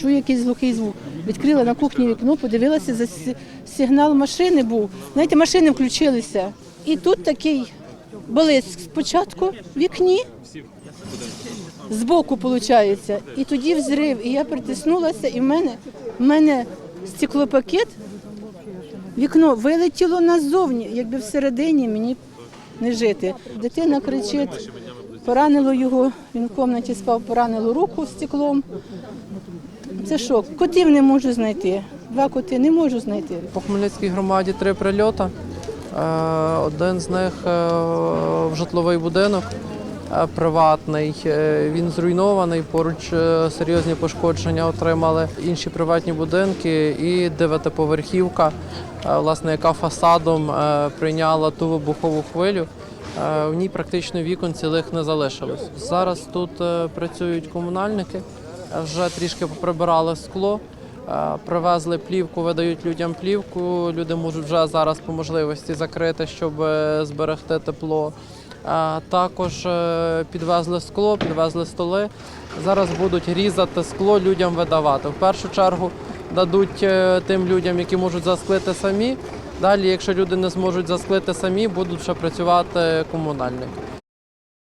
Чую якийсь глухий звук. Відкрила на кухні вікно, подивилася, за сигнал машини був. Знаєте, машини включилися. І тут такий блиск спочатку в вікні, збоку виходить. І тоді взрив. І я притиснулася, і в мене, в мене стеклопакет, вікно вилетіло назовні, якби всередині мені не жити. Дитина кричить, поранило його, він в кімнаті спав, поранило руку стеклом. Це шок. Котів не можу знайти. Два коти не можу знайти. По Хмельницькій громаді три прильоти. Е, Один з них е, в житловий будинок е, приватний. Він зруйнований. Поруч серйозні пошкодження отримали інші приватні будинки і дев'ятиповерхівка, власне, яка фасадом прийняла ту вибухову хвилю. Е, В ній практично вікон цілих не залишилось. Зараз тут е, працюють комунальники, вже трішки поприбирали скло. Е, Привезли плівку, видають людям плівку. Люди можуть вже зараз по можливості закрити, щоб зберегти тепло. Також підвезли скло, підвезли столи. Зараз будуть різати скло, людям видавати. В першу чергу дадуть тим людям, які можуть засклити самі. Далі, якщо люди не зможуть засклити самі, будуть ще працювати комунальники.